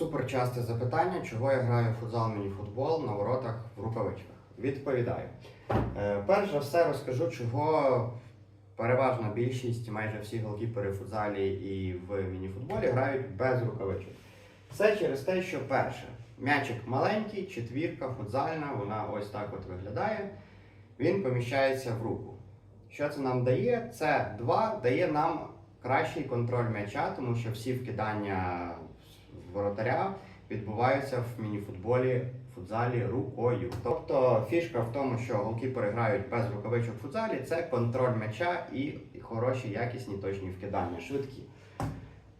Супер часте запитання, чого я граю в футзал міні-футбол на воротах в рукавичках. Відповідаю. Е, перш за все розкажу, чого переважна більшість, майже всі голкіпери в футзалі і в міні-футболі грають без рукавичок. Це через те, що перше, м'ячик маленький, четвірка футзальна, вона ось так от виглядає. Він поміщається в руку. Що це нам дає? Це два дає нам кращий контроль м'яча, тому що всі вкидання воротаря відбуваються в мініфутболі, футзалі рукою. Тобто фішка в тому, що голкіпери грають без рукавичок в футзалі, це контроль м'яча і хороші, якісні, точні вкидання, швидкі.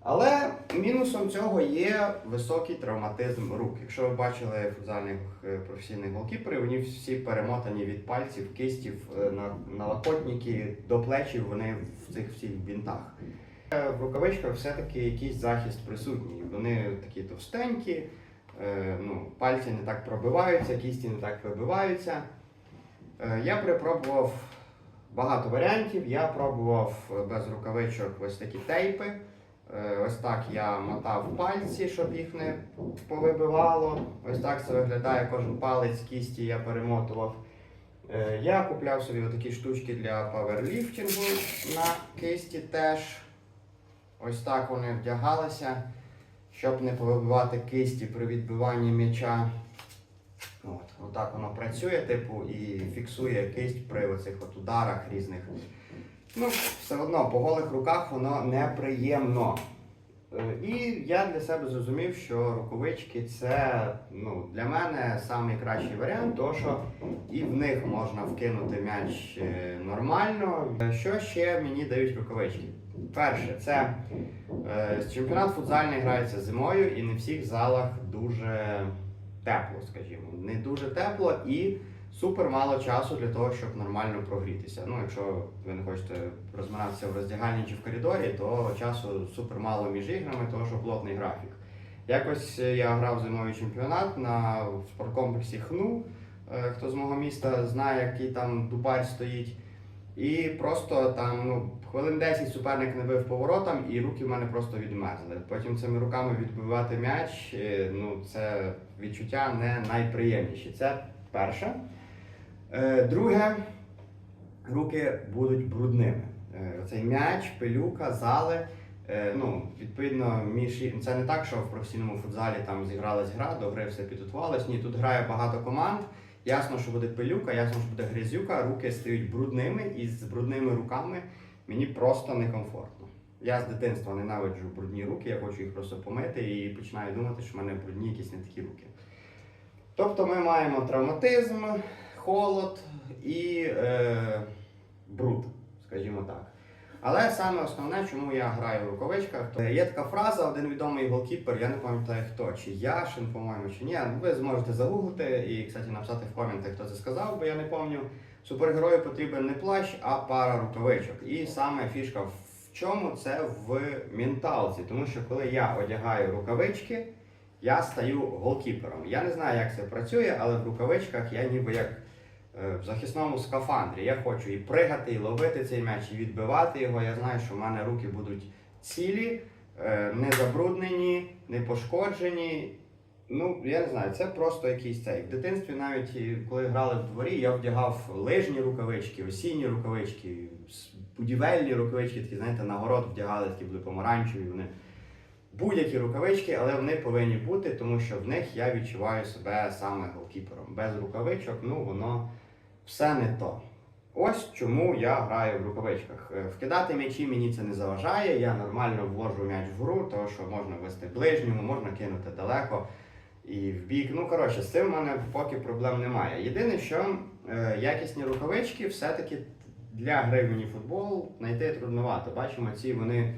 Але мінусом цього є високий травматизм рук. Якщо ви бачили футзальних е, професійних голкіперів, вони всі перемотані від пальців, кистів, е, на, налокотники до плечів, вони в цих всіх бінтах. Е, В рукавичках все-таки якийсь захист присутній. Вони такі товстенькі, е, ну, пальці не так пробиваються, кісті не так вибиваються. Е, Я припробував багато варіантів. Я пробував без рукавичок ось такі тейпи. Ось так я мотав пальці, щоб їх не повибивало. Ось так це виглядає кожен палець кісті я перемотував. Я купляв собі такі штучки для паверліфтингу на кисті теж. Ось так вони вдягалися, щоб не повибивати кисті при відбиванні м'яча. От, отак воно працює, типу, і фіксує кисть при оцих от ударах різних. Ну, все одно по голих руках воно неприємно. Е, І я для себе зрозумів, що рукавички це ну, для мене найкращий варіант, тому що і в них можна вкинути м'яч е, нормально. Е, Що ще мені дають рукавички? Перше, це чемпіонат футзальний грається зимою, і не всіх залах дуже тепло, скажімо. Не дуже тепло і супер мало часу для того, щоб нормально прогрітися. Ну, якщо ви не хочете розминатися в роздягальні чи в коридорі, то часу супер мало між іграми, тому що плотний графік. Якось е, я грав зимовий чемпіонат на спорткомплексі ХНУ. Е, Хто з мого міста знає, який там дубар стоїть. І просто там ну, хвилин 10 суперник не бив поворотом, і руки в мене просто відмерзли. Потім цими руками відбивати м'яч, е, ну це відчуття не найприємніші. Це перше. Е, Друге, руки будуть брудними. Е, Цей м'яч, пилюка, зали. е, Ну, відповідно, між це не так, що в професійному футзалі там зігралась гра, до гри все підготувалось. Ні, тут грає багато команд. Ясно, що буде пилюка, ясно, що буде грязюка, руки стають брудними, і з брудними руками мені просто некомфортно. Я з дитинства ненавиджу брудні руки, я хочу їх просто помити і починаю думати, що в мене брудні якісь не такі руки. Тобто ми маємо травматизм, холод і е, бруд, скажімо так. Але саме основне, чому я граю в рукавичках, то є така фраза, один відомий голкіпер, я не пам'ятаю хто, чи Яшин, по-моєму, чи ні. Ну, Ви зможете загуглити і, кстати, написати в коментах, хто це сказав, бо я не пам'ятаю. Супергерою потрібен не плащ, а пара рукавичок. І саме фішка в чому це в менталці. Тому що коли я одягаю рукавички, я стаю голкіпером. Я не знаю, як це працює, але в рукавичках я ніби як е, в захисному скафандрі. Я хочу і пригати, і ловити цей м'яч, і відбивати його. Я знаю, що в мене руки будуть цілі, е, не забруднені, не пошкоджені. Ну, я не знаю, це просто якийсь цей. В дитинстві, навіть коли грали в дворі, я вдягав лижні рукавички, осінні рукавички, будівельні рукавички, такі, знаєте, на город вдягали, такі були помаранчеві. Вони будь-які рукавички, але вони повинні бути, тому що в них я відчуваю себе саме голкіпером. Без рукавичок, ну воно все не то. Ось чому я граю в рукавичках. Е, Вкидати м'ячі мені це не заважає. Я нормально ввожу м'яч в гру, тому що можна вести ближньому, можна кинути далеко і в бік. Ну коротше, з цим в мене поки проблем немає. Єдине, що е, якісні рукавички все-таки для гри в мініфутбол знайти трудновато. Бачимо, ці вони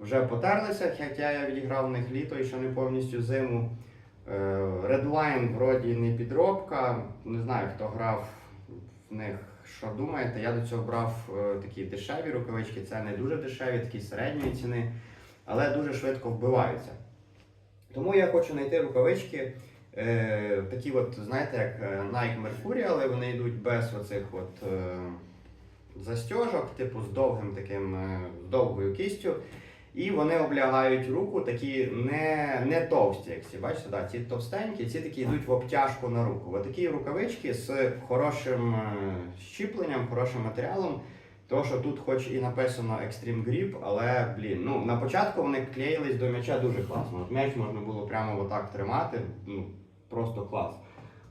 вже потерлися, хоча я відіграв в них літо і ще не повністю зиму. Redline вроді не підробка. Не знаю, хто грав в них. Що думаєте? Я до цього брав е, такі дешеві рукавички, це не дуже дешеві, такі середньої ціни, але дуже швидко вбиваються. Тому я хочу знайти рукавички, е, такі от, знаєте, як е, Nike Mercury, але вони йдуть без оцих от, е, застежок, типу з довгим таким, е, з довгою кістю. І вони облягають руку, такі не, не товсті, як ці. Бачите, да, ці товстенькі, ці такі йдуть в обтяжку на руку. Ось такі рукавички з хорошим е, щіпленням, хорошим матеріалом. То, що тут хоч і написано Extreme Grip, але блін, ну на початку вони клеїлись до м'яча дуже класно. От м'яч можна було прямо отак тримати, ну просто клас.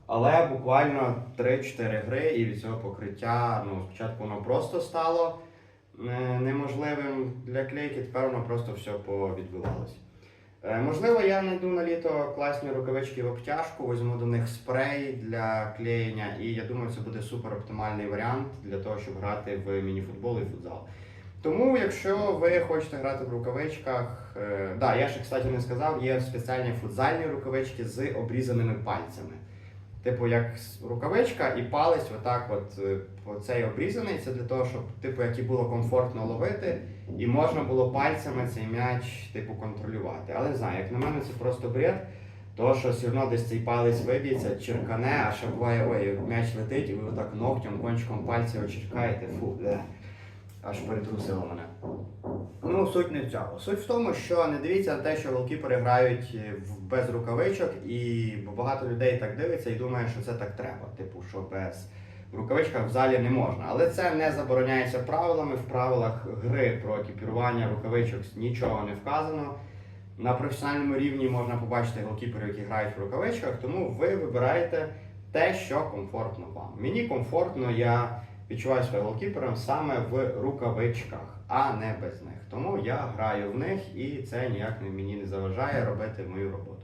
Але буквально 3-4 гри і від цього покриття, ну спочатку воно просто стало неможливим для клейки, тепер воно просто все повідбивалося. Е, Можливо, я знайду на літо класні рукавички в обтяжку, візьму до них спрей для клеєння, і я думаю, це буде супер оптимальний варіант для того, щоб грати в мініфутбол і футзал. Тому, якщо ви хочете грати в рукавичках, е, да, я ще кстати не сказав, є спеціальні футзальні рукавички з обрізаними пальцями. Типу, як рукавичка і палець, отак, от е, оцей обрізаний, це для того, щоб типу, як і було комфортно ловити, і можна було пальцями цей м'яч типу, контролювати. Але не знаю, як на мене, це просто бред. Того, що все одно десь цей палець виб'ється, черкане, а ще буває, ой, м'яч летить, і ви отак ногтем, кончиком пальця очеркаєте, фу, бле. Аж перетрусило мене. Ну, суть не в цьому. Суть в тому, що не дивіться на те, що голкіпери грають е, без рукавичок, і багато людей так дивиться і думає, що це так треба. Типу, що без рукавичках в залі не можна. Але це не забороняється правилами. В правилах гри про екіпірування рукавичок нічого не вказано. На професіональному рівні можна побачити голкіперів, які грають в рукавичках, тому ви вибираєте те, що комфортно вам. Мені комфортно, я відчуваю себе голкіпером саме в рукавичках, а не без них. Тому я граю в них і це ніяк мені не заважає робити мою роботу.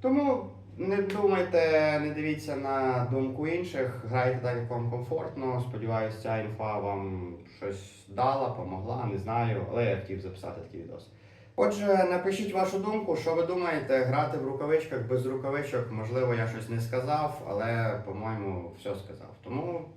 Тому не думайте, не дивіться на думку інших, грайте так, як вам комфортно. Сподіваюся, ця інфа вам щось дала, помогла, не знаю, але я хотів записати такий відос. Отже, напишіть вашу думку, що ви думаєте, грати в рукавичках без рукавичок, можливо, я щось не сказав, але, по-моєму, все сказав. Тому